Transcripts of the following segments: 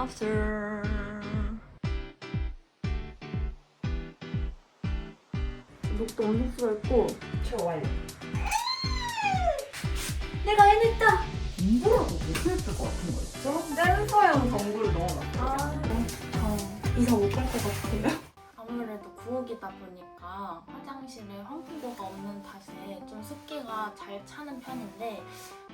after 녹도 엄청 수고했고 최 완료. 내가 해냈다! 이거라도 못했을 것 같은 거 있죠? 센서형 전구를 넣어놨어요 아. 어, 이사 못 갈 것 같아요 아무래도 구옥이다 보니까 화장실에 환기구가 없는 탓에 좀 습기가 잘 차는 편인데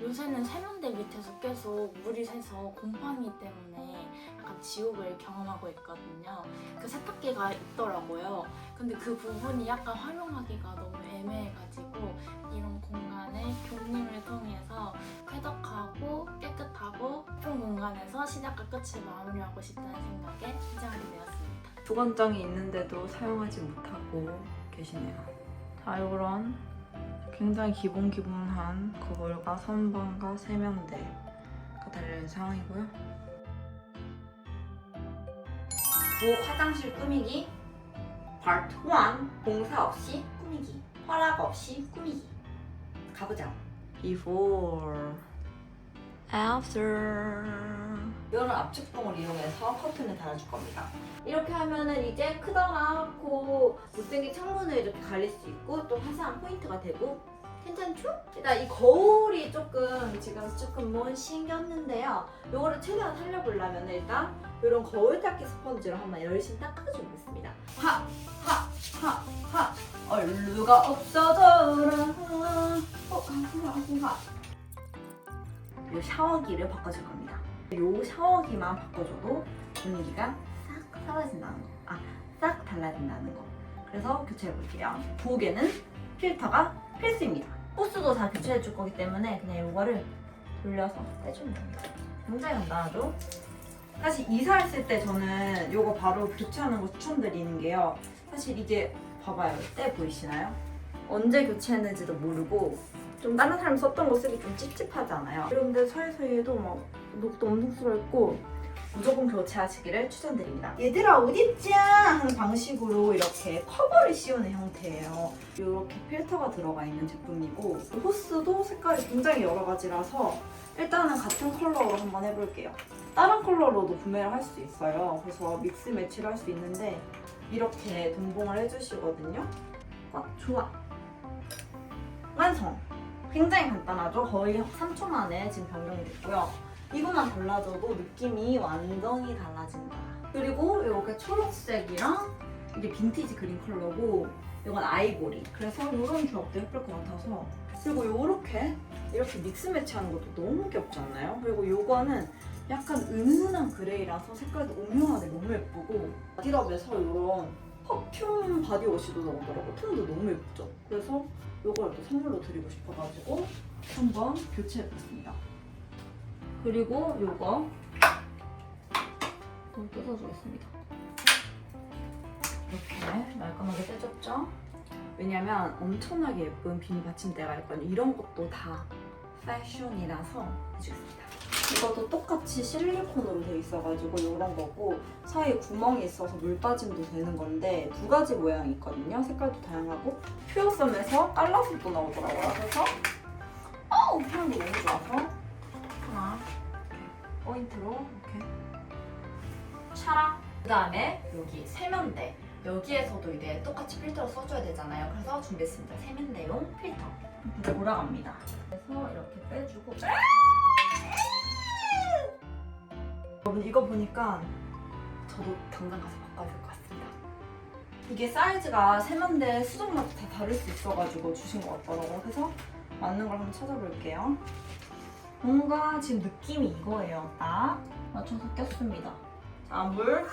요새는 세면대 밑에서 계속 물이 새서 곰팡이 때문에 약간 지옥을 경험하고 있거든요. 그 세탁기가 있더라고요. 근데 그 부분이 약간 활용하기가 너무 애매해가지고 이런 공간에 교님을 통해서 쾌적하고 깨끗하고 예쁜 공간에서 시작과 끝을 마무리하고 싶다는 생각에 시작하게 되었습니다. 주관장이 있는데도 사용하지 못하고 계시네요. 자, 이런 굉장히 기본 기본한 거울과 선반과 세면대가 달려있는 상황이고요. 부엌 화장실 꾸미기 파트 1 공사 없이 꾸미기 허락 없이 꾸미기 가보자 Before, after. 이런 압축봉을 이용해서 커튼을 달아줄 겁니다 이렇게 하면은 이제 크다랗고 못생긴 창문을 이렇게 가릴 수 있고 또 화사한 포인트가 되고 괜찮죠? 일단 이 거울이 조금 지금 조금 뭔 신겼는데요 요거를 최대한 살려보려면 일단 이런 거울 닦기 스펀지로 한번 열심히 닦아주겠습니다 하! 하! 하! 하! 얼루가 없어져라 어, 하 하 하하 요 샤워기를 바꿔줄 겁니다 요 샤워기만 바꿔줘도 분위기가 싹 사라진다는 거. 아, 싹 달라진다는 거. 그래서 교체해볼게요. 부엌에는 필터가 필수입니다. 호스도 다 교체해줄 거기 때문에 그냥 이거를 돌려서 떼주면 됩니다. 굉장히 간단하죠? 사실 이사했을 때 저는 이거 바로 교체하는 거 추천드리는 게요. 사실 이게 봐봐요. 때 보이시나요? 언제 교체했는지도 모르고 좀 다른 사람 썼던 거 쓰기 좀 찝찝하잖아요. 그런데 사이사이에도 막 녹도 엄청 쓸어있고 무조건 교체하시기를 추천드립니다. 얘들아 어딨냐 하는 방식으로 이렇게 커버를 씌우는 형태예요. 이렇게 필터가 들어가 있는 제품이고 호스도 색깔이 굉장히 여러 가지라서 일단은 같은 컬러로 한번 해볼게요. 다른 컬러로도 구매를 할 수 있어요. 그래서 믹스 매치를 할 수 있는데 이렇게 동봉을 해주시거든요. 꽉 좋아. 완성! 굉장히 간단하죠? 거의 3초 만에 지금 변경됐고요. 이것만 달라져도 느낌이 완전히 달라진다. 그리고 이렇게 초록색이랑 이게 빈티지 그린 컬러고 이건 아이보리. 그래서 이런 조합도 예쁠 것 같아서 그리고 이렇게 이렇게 믹스 매치하는 것도 너무 귀엽지 않나요? 그리고 이거는 약간 은은한 그레이라서 색깔도 오묘하게 너무 예쁘고 바디럽에서 이런 퍼퓸 바디워시도 나오더라고. 톤도 너무 예쁘죠? 그래서 이걸 또 선물로 드리고 싶어가지고 한번 교체해봤습니다. 그리고 요거 또 뜯어주겠습니다. 이렇게 말끔하게 떼줬죠? 왜냐면 엄청나게 예쁜 비닐 받침대가 있거든요. 이런 것도 다 패션이라서 해주겠습니다. 이것도 똑같이 실리콘으로 돼 있어가지고 이런 거고 사이에 구멍이 있어서 물 빠짐도 되는 건데 두 가지 모양이 있거든요. 색깔도 다양하고 퓨어썸에서 깔라스도 나오더라고요. 그래서 어우 향도 너무 좋아서 포인트로 이렇게 차라. 그 다음에 여기 세면대. 여기에서도 이제 똑같이 필터를 써줘야 되잖아요. 그래서 준비했습니다. 세면대용 필터. 이제 돌아갑니다. 그래서 이렇게 빼주고. 여러분 이거 보니까 저도 당장 가서 바꿔야 될 것 같습니다. 이게 사이즈가 세면대 수정마다 다 다를 수 있어가지고 주신 것 같더라고요. 그래서 맞는 걸 한번 찾아볼게요 뭔가 지금 느낌이 이거예요. 딱 맞춰서 꼈습니다. 자, 물.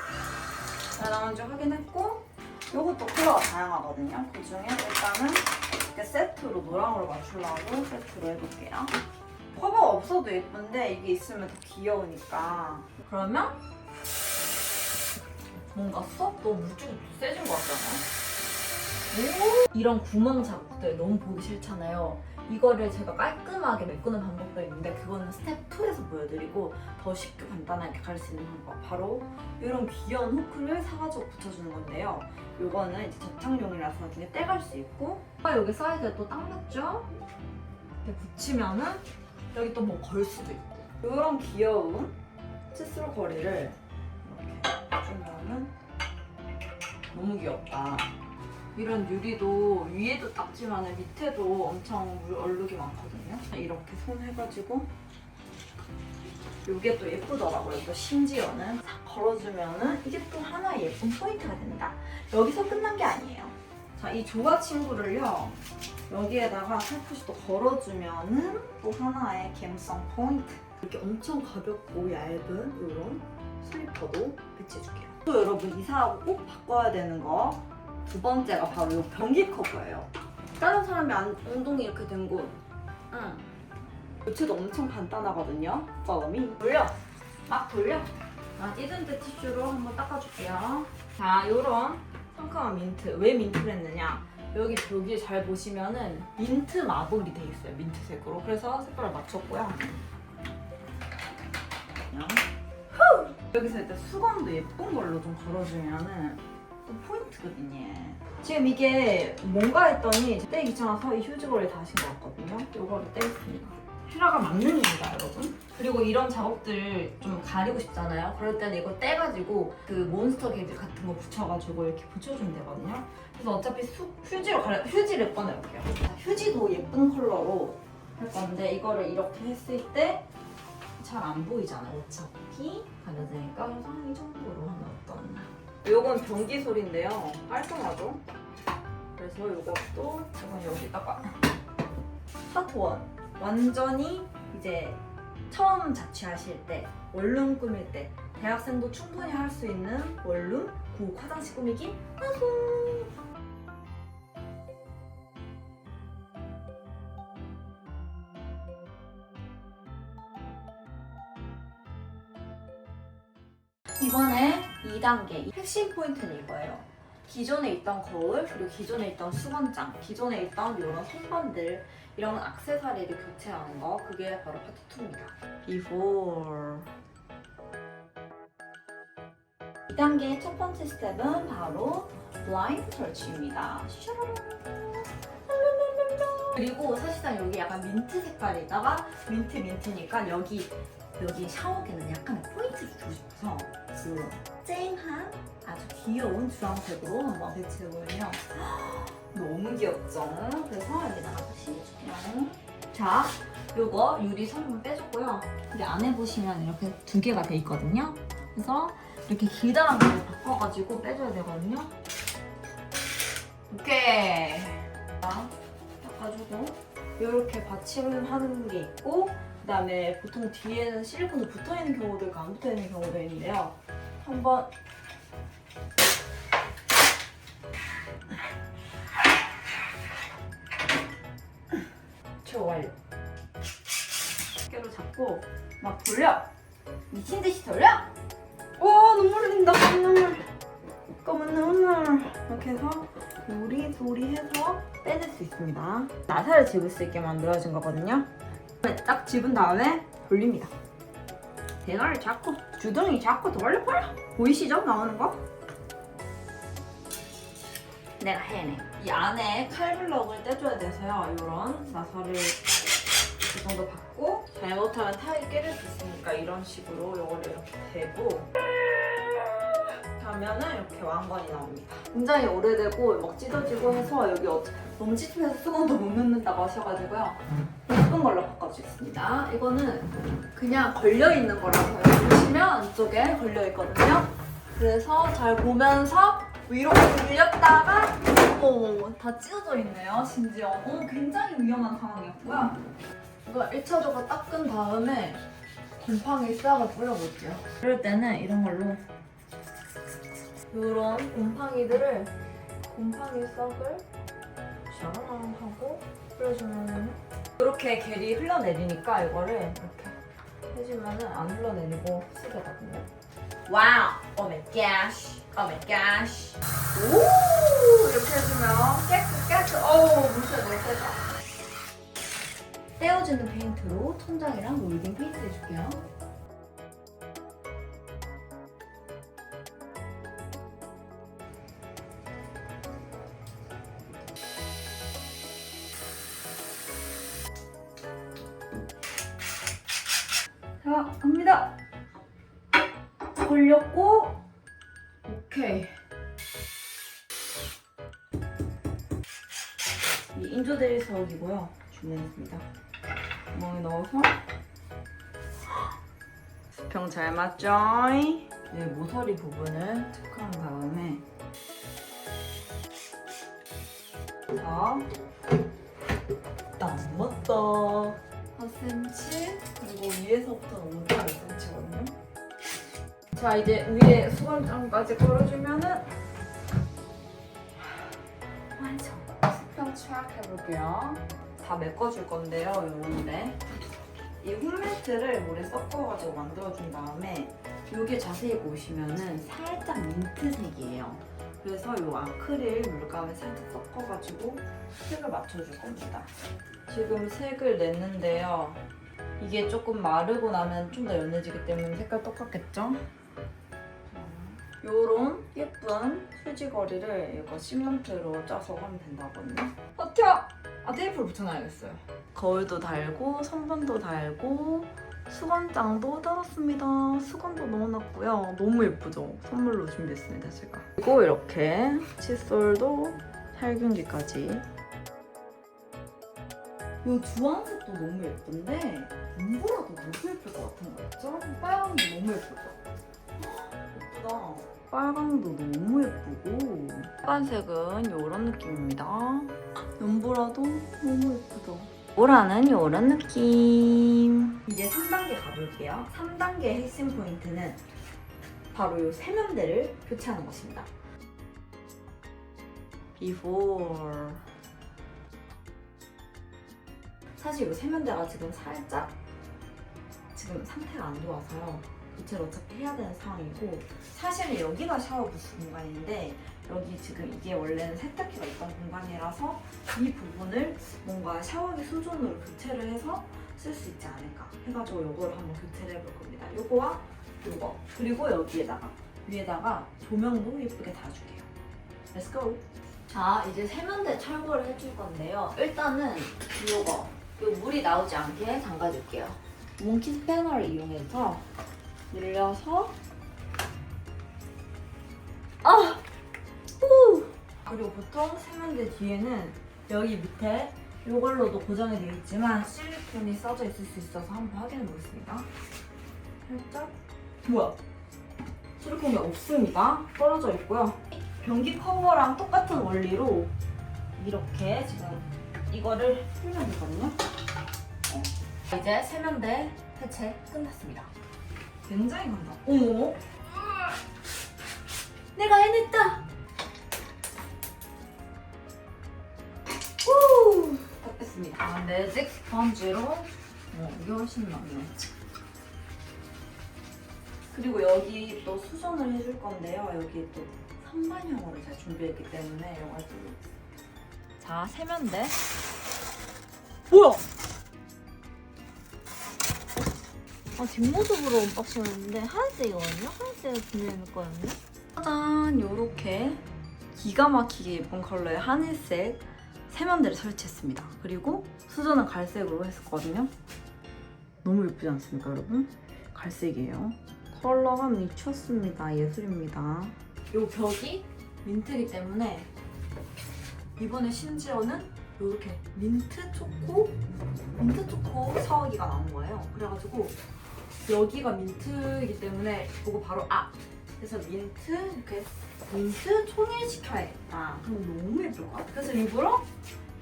잘 나온지 확인했고, 요것도 컬러가 다양하거든요. 그 중에 일단은 이렇게 세트로 노랑으로 맞추려고 세트로 해볼게요. 커버가 없어도 예쁜데 이게 있으면 더 귀여우니까. 그러면 뭔가 수업 너무 물줄이 세진 것 같잖아요? 오! 이런 구멍 자국들 너무 보기 싫잖아요. 이거를 제가 깔끔하게 메꾸는 방법도 있는데 그거는 스텝 2에서 보여드리고 더 쉽게 간단하게 갈수 있는 방법 바로 이런 귀여운 후크를 사가지고 붙여주는 건데요 이거는 이제 접착용이라서 나중에 떼갈 수 있고 아, 여기 사이즈에 또 딱 맞죠? 이렇게 붙이면은 여기 또 뭐 걸 수도 있고 이런 귀여운 치스로 거리를 주면은 너무 귀엽다. 이런 유리도 위에도 닦지만 밑에도 엄청 물 얼룩이 많거든요. 이렇게 손 해가지고 이게 또 예쁘더라고요. 또 심지어는 싹 걸어주면은 이게 또 하나의 예쁜 포인트가 된다. 여기서 끝난 게 아니에요. 자, 이 조각 친구를요. 여기에다가 살포시 또 걸어주면은 또 하나의 감성 포인트. 이렇게 엄청 가볍고 얇은 이런 슬리퍼도 배치해줄게요. 또 여러분 이사하고 꼭 바꿔야 되는 거 두 번째가 바로 이 변기 커버예요. 다른 사람이 안, 엉덩이 이렇게 된 곳. 응. 교체도 엄청 간단하거든요. 뻐미 돌려. 막 돌려. 자, 찌든드 티슈로 한번 닦아줄게요. 자, 요런 상큼한 민트. 왜 민트를 했느냐? 여기 벽에 잘 보시면은 민트 마블이 돼 있어요. 민트색으로. 그래서 색깔을 맞췄고요. 그냥 후! 여기서 일단 수건도 예쁜 걸로 좀 걸어주면은 또 포인트거든요. 지금 이게 뭔가 했더니 떼기 귀찮아서 이 휴지거리에 다신 것 같거든요. 요거를 떼겠습니다. 헤라가 맞는입니다, 여러분. 그리고 이런 작업들 좀 가리고 싶잖아요. 그럴 때는 이거 떼가지고 그 몬스터 게이지 같은 거 붙여가지고 이렇게 붙여주면 되거든요. 그래서 어차피 수, 휴지로 가려, 휴지를 꺼내볼게요. 자, 휴지도 예쁜 컬러로 할 건데 이거를 이렇게 했을 때 잘 안 보이잖아요. 어차피 가려지니까 그래서 한이 정도로 하면 어떠나. 요건 변기 소리인데요. 깔끔하죠? 그래서 요것도 이건 여기다가 파트 원 완전히 이제 처음 자취하실 때 원룸 꾸밀 때 대학생도 충분히 할 수 있는 원룸 구 화장실 꾸미기 완성! 2단계 핵심 포인트는 이거예요. 기존에 있던 거울, 그리고 기존에 있던 수건장, 기존에 있던 이런 손반들 이런 액세서리를 교체하는 거 그게 바로 파트 2입니다. Before 2단계의 첫 번째 스텝은 바로 블라인드 설치입니다. 그리고 사실상 여기 약간 민트 색깔에다가 민트 민트니까 여기 여기 샤워기는 약간의 포인트를 주고 싶어서 그 쨍한 아주 귀여운 주황색으로 한번 배치해보면요. 너무 귀엽죠? 그래서 여기다가 다시 해줄게요. 자, 요거 유리 선분 빼줬고요. 여기 안에 보시면 이렇게 두 개가 돼 있거든요. 그래서 이렇게 길다란 걸 바꿔가지고 빼줘야 되거든요. 오케이. 자, 닦아주고 이렇게 받침하는 게 있고 그다음에 보통 뒤에는 실리콘이 붙어 있는 경우도 있고 안 붙어 있는 경우도 있는데요. 한번 최고 완료. 어깨로 잡고 막 돌려. 미친 듯이 돌려. 오 눈물 흘린다. 눈물. 검은 눈물. 이렇게 해서 요리 소리 해서 빼낼 수 있습니다. 나사를 집을 수 있게 만들어진 거거든요. 딱 집은 다음에 돌립니다. 대가를 잡고 주둥이 잡고 돌려버려. 보이시죠? 나오는 거? 내가 해내. 이 안에 칼블럭을 떼줘야 돼서요. 이런 나사를 이 정도 받고 잘못하면 타일 깨질 수 있으니까 이런 식으로 이거를 이렇게 대고 하면은 이렇게 왕관이 나옵니다. 굉장히 오래되고 막 찢어지고 해서 여기 어- 너무 찝찝해서 수건도 못 넣는다고 하셔가지고요. 예쁜 걸로 바꿔주겠습니다. 이거는 그냥 걸려있는 거라서 여기 보시면 이쪽에 걸려있거든요. 그래서 잘 보면서 위로 올렸다가 어머 다 찢어져 있네요 심지어 어, 굉장히 위험한 상황이었고요. 이거 1차적으로 닦은 다음에 곰팡이 싹을 뿌려볼게요. 그럴 때는 이런 걸로 이런 곰팡이들을 곰팡이 싹을 샤라랑 하고 뿌려주면은 이렇게 겔이 흘러내리니까 이거를 이렇게 해주면은 안 흘러내리고 쓰거든요. 와우! 오 마이 갓! 오! 이렇게 해주면 깨끗 깨끗 어우 물소리 너무 세다. 떼어주는 페인트로 천장이랑 몰딩 페인트 해줄게요. 갑니다. 걸렸고 오케이. 이 인조대리석이고요. 준비했습니다. 구멍에 넣어서 수평 잘 맞죠? 네, 모서리 부분을 체크한 다음에 자, 딱 맞다. 4cm 그리고 위에서부터는 5.5cm거든요. 자 이제 위에 수건장까지 걸어주면은 완성. 수평 추락 해볼게요. 다 메꿔줄 건데요, 요런데. 이 홈매트를 물에 섞어가지고 만들어준 다음에 이게 자세히 보시면은 살짝 민트색이에요. 그래서 이 아크릴 물감을 살짝 섞어가지고 색을 맞춰줄 겁니다. 지금 색을 냈는데요. 이게 조금 마르고 나면 좀 더 연해지기 때문에 색깔 똑같겠죠? 요런 예쁜 휴지거리를 이거 시멘트로 짜서 하면 된다거든요. 버텨! 아 테이프를 붙여놔야겠어요. 거울도 달고 선반도 달고 수건장도 달았습니다. 수건도 넣어놨고요. 너무 예쁘죠? 선물로 준비했습니다 제가. 그리고 이렇게 칫솔도 살균기까지. 이 주황색도 너무 예쁜데 눈보라도 너무 예쁠 것 같은 거 있죠? 빨강도 너무 예쁠 것 같아. 예쁘다. 빨강도 너무 예쁘고 빨간색은 이런 느낌입니다. 연보라도 너무 예쁘죠? 보라는 이런 느낌. 이제 3단계 가볼게요. 3단계의 핵심 포인트는 바로 이 세면대를 교체하는 것입니다. before 사실 이 세면대가 지금 살짝 지금 상태가 안 좋아서요. 교체를 어차피 해야 되는 상황이고 사실은 여기가 샤워 부스 공간인데 여기 지금 이게 원래는 세탁기가 있던 공간이라서 이 부분을 뭔가 샤워기 수준으로 교체를 해서 쓸 수 있지 않을까 해가지고 이거를 한번 교체를 해볼 겁니다. 요거와 요거 그리고 여기에다가 위에다가 조명도 예쁘게 달아줄게요. Let's go! 자 이제 세면대 철거를 해줄 건데요. 일단은 요거 요 물이 나오지 않게 잠가줄게요. 몽키 스패너를 이용해서 늘려서 아! 후! 그리고 보통 세면대 뒤에는 여기 밑에 이걸로도 고정이 되어 있지만 실리콘이 써져 있을 수 있어서 한번 확인해 보겠습니다. 살짝 뭐야? 실리콘이 없습니다. 떨어져 있고요. 변기 커버랑 똑같은 원리로 이렇게 지금 이거를 풀면 되거든요. 어. 이제 세면대 해체 끝났습니다. 굉장히 간다. 어머? 내가 해냈다. 후! 다. 아, 매직 스펀지로 어, 이게 훨씬 낫네. 그리고 여기 또 수선을 해줄 건데요. 여기 또 선반형으로 제가 준비했기 때문에 이거 가지고 자, 세면대. 뭐야? 뒷모습으로 언박싱했는데 하얀색이거든요. 하얀색을 준비해놓을 거였네. 짜잔! 요렇게 기가 막히게 예쁜 컬러의 하늘색 세면대를 설치했습니다. 그리고 수전은 갈색으로 했었거든요. 너무 예쁘지 않습니까, 여러분? 갈색이에요. 컬러가 미쳤습니다. 예술입니다. 요 벽이 민트이기 때문에 이번에 심지어는 이렇게 민트 초코 민트 초코 샤워기가 나온 거예요. 그래가지고 여기가 민트이기 때문에 보고 바로 아 그래서 민트 이렇게 민트 총일 시켜야겠다. 그럼 너무 예쁠 것 같아. 그래서 일부러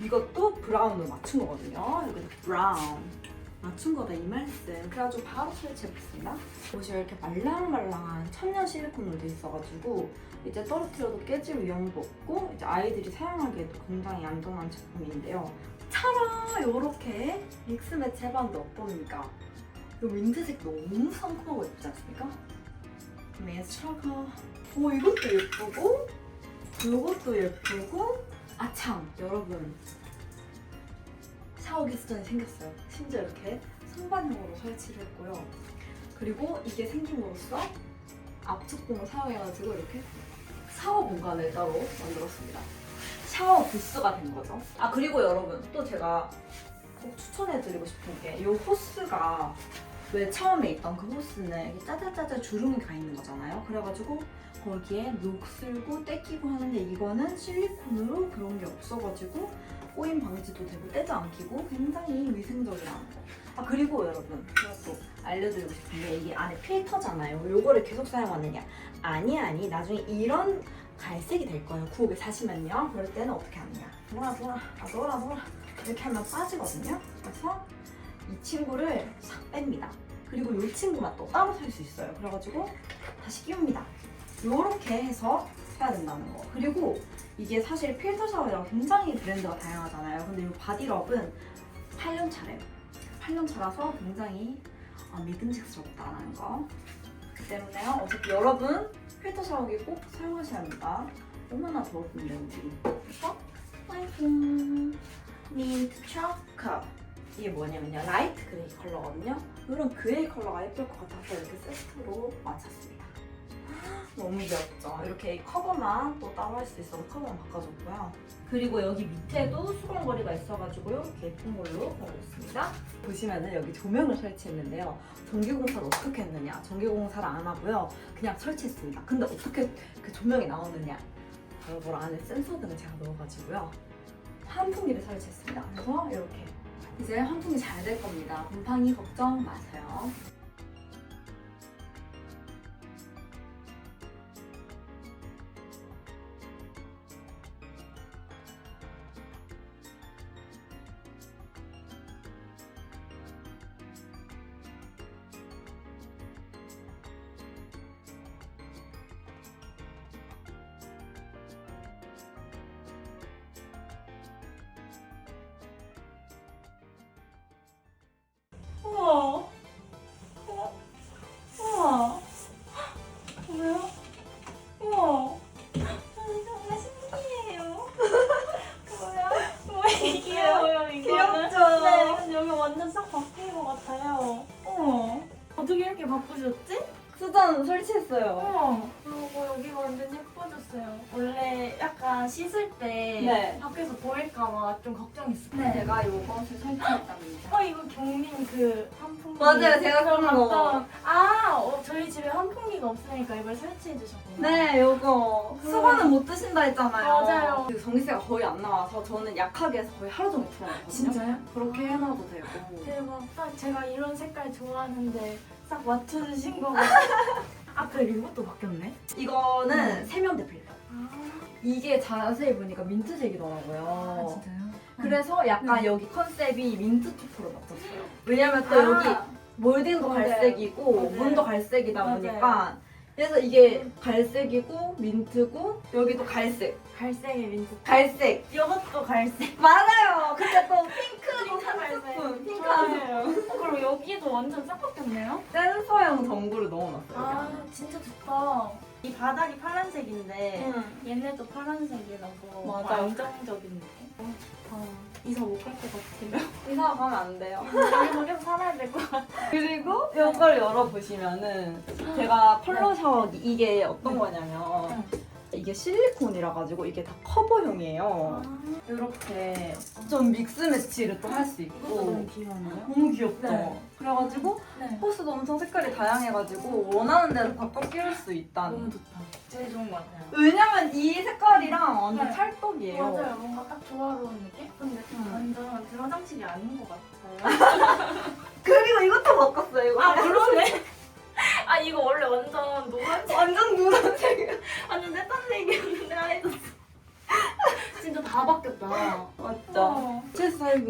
이것도 브라운으로 맞춘 거거든요. 이거 브라운. 맞춘 거다 이 말씀. 그래가지고 바로 설치해봤습니다. 옷이 이렇게 말랑말랑한 천연 실리콘으로 돼 있어가지고 이제 떨어뜨려도 깨질 위험도 없고 이제 아이들이 사용하기에도 굉장히 안전한 제품인데요. 차라 요렇게 믹스 매치 해봤는데 어떻습니까? 이 민트색 너무 상큼하고 예쁘지 않습니까? 매스 차가 오 이것도 예쁘고 이것도 예쁘고 아참 여러분. 샤워기 수전이 생겼어요. 심지어 이렇게 선반형으로 설치를 했고요. 그리고 이게 생김으로써 압축봉을 사용해가지고 이렇게 샤워 공간을 따로 만들었습니다. 샤워 부스가 된 거죠. 아 그리고 여러분 또 제가 꼭 추천해드리고 싶은 게 이 호스가 왜 처음에 있던 그 호스는 이렇게 짜자짜자 주름이 가 있는 거잖아요. 그래가지고 거기에 녹슬고 떼끼고 하는데 이거는 실리콘으로 그런 게 없어가지고 꼬임 방지도 되고 때도 안 끼고 굉장히 위생적이라는 거. 아 그리고 여러분 또 알려드리고 싶은데 이게 안에 필터잖아요. 요거를 계속 사용하느냐? 아니 아니 나중에 이런 갈색이 될 거예요. 구옥에 사시면요. 그럴 때는 어떻게 하느냐? 돌아 돌아 아 돌아 돌아 이렇게 하면 빠지거든요. 그래서 이 친구를 싹 뺍니다. 그리고 이 친구만 또 따로 살 수 있어요. 그래가지고 다시 끼웁니다. 요렇게 해서 해야 된다는 거. 그리고 이게 사실 필터 샤워가 굉장히 브랜드가 다양하잖아요. 근데 이 바디럽은 8년 차래요. 8년 차라서 굉장히 아, 믿음직스럽다라는 거. 그 때문에요. 어차피 여러분 필터 샤워기 꼭 사용하셔야 합니다. 얼마나 더웠는데 우리. 그래서 화이팅 민트 초코 이게 뭐냐면요 라이트 그레이 컬러거든요. 이런 그레이 컬러가 예쁠 것 같아서 이렇게 세트로 맞췄습니다. 너무 귀엽죠? 이렇게 이 커버만 또 따로 할 수 있어서 커버만 바꿔줬고요. 그리고 여기 밑에도 수건거리가 있어가지고 이렇게 예쁜 걸로 걸어줬습니다. 보시면은 여기 조명을 설치했는데요. 전기공사를 어떻게 했느냐? 전기공사를 안 하고요. 그냥 설치했습니다. 근데 어떻게 그 조명이 나오느냐? 바로 뭘 안에 센서 등을 제가 넣어가지고요. 환풍기를 설치했습니다. 그래서 이렇게 이제 환풍기 잘될 겁니다. 곰팡이 걱정 마세요. 보일까봐 좀 걱정했어요. 네. 제가 요것을 설치했답니다. 어 이거 경민 그 환풍기 맞아요, 제가 그런 거. 봤던- 아 어, 저희 집에 환풍기가 없으니까 이걸 설치해 주셨구나 네, 요거 그- 수건은 못 드신다 했잖아요. 맞아요. 그 전기세가 거의 안 나와서 저는 약하게 해서 거의 하루 종일 틀어놨거든요. 그렇게 해놔도 되고. 대박 딱 제가 이런 색깔 좋아하는데 딱 맞춰주신 거 같아요 아 그리고 이것도 바뀌었네 이거는 세면대 필터. 아, 이게 자세히 보니까 민트색이더라고요. 진짜요? 그래서 약간 네. 여기 컨셉이 민트 토프로 맞췄어요. 왜냐면 또 아, 여기 몰딩도 맞아요. 갈색이고 맞아요. 문도 갈색이다 맞아요. 보니까 그래서 이게 갈색이고 민트고 여기도 갈색. 갈색의 민트 갈색. 이것도 갈색 맞아요. 근데 또 핑크도 핑크 갈색. 핑크 어, 그리고 여기도 완전 싹 바뀌었네요 센서형 전구를 넣어놨어요. 아 진짜 좋다 이 바닥이 파란색인데 응. 얘네도 파란색이라고 맞아요. 안정적인데 어, 좋다. 이사 못 갈 것 같아요 이사 가면 안 돼요. 여기서 계속 살아야 될 것 같아요 그리고 이걸 열어보시면은 제가 컬러 샤워기 이게 어떤 거냐면 이게 실리콘이라 가지고 이게 다 커버형이에요. 이렇게 좀 믹스 매치를 또 할 수 있고. 너무 귀여워요? 너무 귀엽죠? 네. 그래가지고 네. 호스도 엄청 색깔이 다양해가지고 원하는 대로 바꿔 끼울 수 있다는 너무 좋다. 제일 좋은 것 같아요. 왜냐면 이 색깔이랑 완전 네. 찰떡이에요. 맞아요. 뭔가 딱 조화로운 느낌? 근데 음. 완전 드라장식이 아닌 것 같아요. 그리고 이것도 바꿨어요 이거. 아 그러네. 아 이거 원래 완전 노란색. 완전 내딴색이었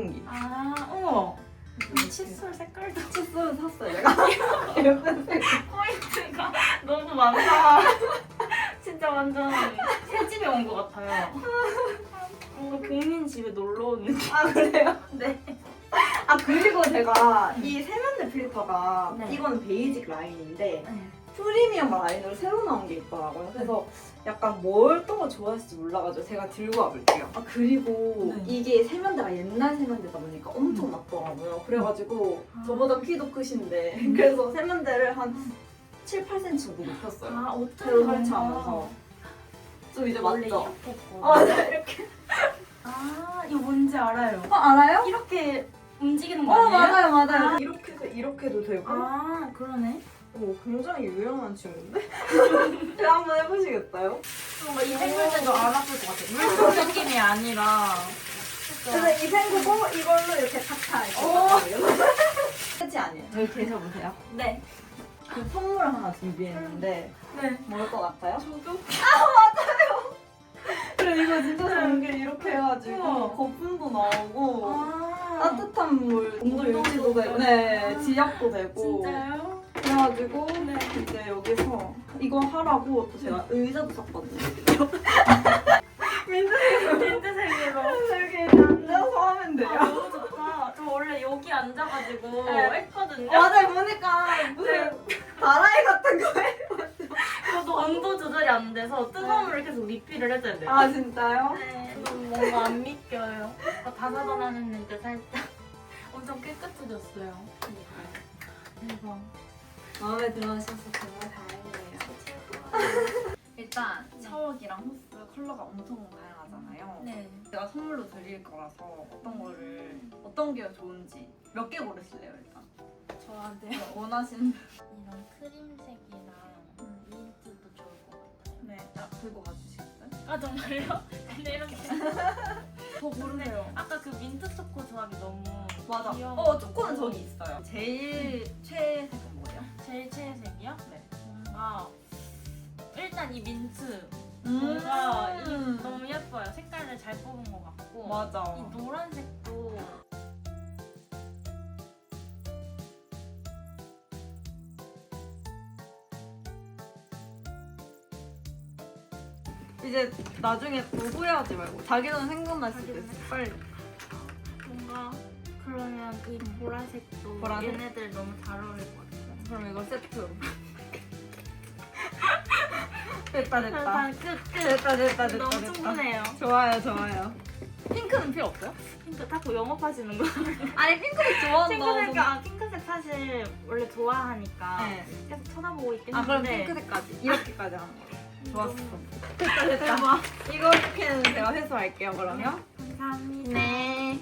살균기 아 어머 이 칫솔 색깔도 체스를 샀어요 내가 예쁜 색 포인트가 너무 많다. 진짜 완전 새 집에 온 것 같아요. 뭔가 경민 집에 놀러 온 느낌. 아 그래요? 네. 아 그리고 제가 이 세면대 필터가 네. 이거는 베이직 라인인데 프리미엄 라인으로 새로 나온 게 있더라고요. 그래서 약간 뭘 또 좋아하실지 몰라가지고 제가 들고 와볼게요. 아 그리고 네. 이게 세면대가 옛날 세면대다 보니까 엄청 낮더라고요. 그래가지고 아. 저보다 키도 크신데 그래서 세면대를 한 7, 8cm 정도 높였어요. 아 어쩌면 설치하면서 좀 이제 원래 맞죠? 이렇게 했고. 아, 맞아 이렇게. 아 이거 뭔지 알아요. 어 알아요? 이렇게 움직이는 거 어 아니에요? 맞아요 맞아요. 이렇게 해서 이렇게도 되고. 아 그러네. 오 굉장히 유용한 친구인데? 네, 한번 해보시겠어요? 뭔가 이 생글 때도 안 아플 것 같아. 물총 느낌이 아니라. 근데 이 생구고 이걸로 이렇게 탁탁 이렇게 끝이 아니에요. 여기 계셔보세요. 네. 그 선물 하나 준비했는데 네. 뭘 것 같아요? 저도. 그래 이거 진짜 좋은 게 이렇게 해가지고. 거품도 나오고 아. 따뜻한 물 온도 유지도 되고 네 지압도 되고 진짜요? 그래가지고 네. 이제 여기서 이거 하라고 또 제가 의자도 샀거든요. 틴트색으로. 여기 이렇게 앉아서 하면 돼요. 아, 너무 좋다. 저 원래 여기 앉아가지고 네. 했거든요. 맞아요 보니까 무슨 다라이 같은 거에 저도 온도 조절이 안 돼서 뜨거운 물을 계속 리필을 해줘야 돼요. 아 진짜요? 네. 너무 뭔가 안 믿겨요. 어, 다사다난 했는데 살짝 엄청 깨끗해졌어요. 대박. 마음에 들어하셔서 정말 다행이에요. 일단 샤워기랑 호스 컬러가 엄청 다양하잖아요. 네. 제가 선물로 드릴 거라서 어떤 거를 어떤 게 좋은지 몇 개 고르실래요 일단? 저한테요. 원하시는 이런 크림색이랑 민트도 좋을 것 같아요. 네, 딱 들고 가주시겠어요? 아 정말요? 근데 이렇게 더 고르세요. 아까 그 민트 초코 조합이 너무 맞아. 귀여워. 어 초코는 저기 있어요. 제일 최애 색은 뭐예요? 제일 최애 색이요? 네. 뭔가 일단 이 민트 음. 뭔가 이 너무 예뻐요. 색깔을 잘 뽑은 것 같고 맞아. 이 노란색도 이제 나중에 또 후회하지 말고 자기 전 생각났을 때 빨리. 뭔가 그러면 이 보라색도 보라색? 얘네들 너무 잘 어울릴 것 같아요. 그럼 이거 세트로. 됐다 됐다. 일단 끝 끝. 됐다 됐다 됐다 너무 됐다. 충분해요. 좋아요 좋아요. 핑크는 필요 없어요? 핑크 타고 영업하시는 거. 아니 핑크색 좋아한다. 핑크색 아 핑크색 사실 원래 좋아하니까 네. 계속 쳐다보고 있긴 아 그럼 한데 핑크색까지 이렇게까지 하는 거. 좋았어. 너무 됐다 됐다. 이거 이렇게는 제가 회수할게요 그러면. 감사합니다. 네.